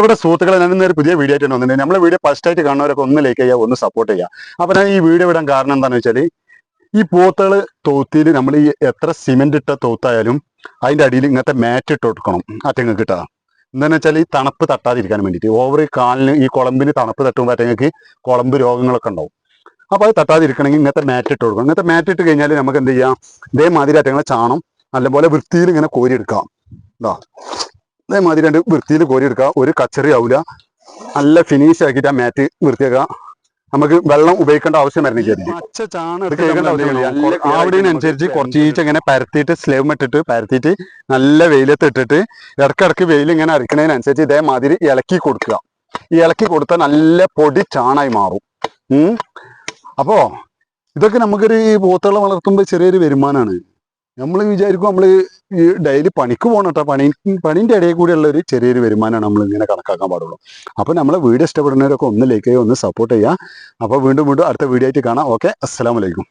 ഇവിടെ സുഹൃത്തുക്കളെ ഞാൻ ഇന്നൊരു പുതിയ വീഡിയോ ആയിട്ട് വന്നിട്ടുണ്ട്. നമ്മളെ വീഡിയോ ഫസ്റ്റ് ആയിട്ട് കാണുന്നവരൊക്കെ ഒന്ന് ലൈക്ക് ചെയ്യുക ഒന്ന് സപ്പോർട്ട് ചെയ്യുക. അപ്പൊ ഞാൻ ഈ വീഡിയോ ഇടാൻ കാരണം എന്താണെന്ന് വെച്ചാൽ ഈ പോത്തുകൾ തോത്തിയിൽ നമ്മൾ ഈ എത്ര സിമെന്റ് ഇട്ട തോത്തായാലും അതിന്റെ അടിയിൽ ഇങ്ങനത്തെ മാറ്റ് ഇട്ട് കൊടുക്കണം. അറ്റങ്ങൾ കിട്ടുക എന്താണെന്ന് വെച്ചാൽ ഈ തണുപ്പ് തട്ടാതിരിക്കാൻ വേണ്ടിയിട്ട്. ഓവർ കാലിന് ഈ കുളമ്പിന് തണുപ്പ് തട്ടുമ്പോൾ അറ്റങ്ങൾക്ക് കുളമ്പ് രോഗങ്ങളൊക്കെ ഉണ്ടാവും. അപ്പോൾ അത് തട്ടാതിരിക്കണമെങ്കിൽ ഇങ്ങനത്തെ മാറ്റ് ഇട്ട് കൊടുക്കണം. ഇങ്ങനത്തെ മാറ്റ് ഇട്ട് കഴിഞ്ഞാൽ നമുക്ക് എന്ത് ചെയ്യാം? ഇതേമാതിരി അറ്റങ്ങളെ ചാണം നല്ലപോലെ വൃത്തിയിൽ ഇങ്ങനെ കോരിയെടുക്കാം. ഇതാ. ഇതേമാതിരി രണ്ട് വൃത്തിയിൽ കോരി കോരിയെടുക്കുക. ഒരു കച്ചറി ആവില്ല നല്ല ഫിനിഷ് ആക്കിയിട്ട് ആ മാറ്റ് വൃത്തിയാക്കുക നമുക്ക് വെള്ളം ഉപയോഗിക്കേണ്ട ആവശ്യം വരുന്നില്ല എടുക്കേണ്ട ആവശ്യമില്ല. ഇങ്ങനെ പരത്തിയിട്ട് സ്ലേവ് ഇട്ടിട്ട് പരത്തിയിട്ട് നല്ല വെയിലത്ത് ഇട്ടിട്ട് ഇടക്കിടക്ക് വെയിൽ ഇങ്ങനെ അരക്കണതിനനുസരിച്ച് ഇതേമാതിരി ഇളക്കി കൊടുക്കുക. ഈ ഇളക്കി കൊടുത്താൽ നല്ല പൊടി ചാണായി മാറും. അപ്പോ ഇതൊക്കെ നമുക്കൊരു പോത്തുകളെ വളർത്തുമ്പോൾ ചെറിയൊരു വരുമാനമാണ് നമ്മൾ വിചാരിക്കും നമ്മൾ ഈ ഡെയിലി പണിക്ക് പോകണം കേട്ടോ പണി പണിന്റെ ഇടയിൽ കൂടെയുള്ള ഒരു ചെറിയൊരു വരുമാനമാണ് നമ്മൾ ഇങ്ങനെ കണക്കാക്കാൻ പാടുള്ളൂ. അപ്പോൾ നമ്മളെ വീഡിയോ ഇഷ്ടപ്പെടുന്നവരൊക്കെ ഒന്ന് ലൈക്ക് ചെയ്യുക ഒന്ന് സപ്പോർട്ട് ചെയ്യുക. അപ്പോൾ വീണ്ടും വീണ്ടും അടുത്ത വീഡിയോ ആയിട്ട് കാണാം. ഓക്കെ അസ്സലാമലൈക്കും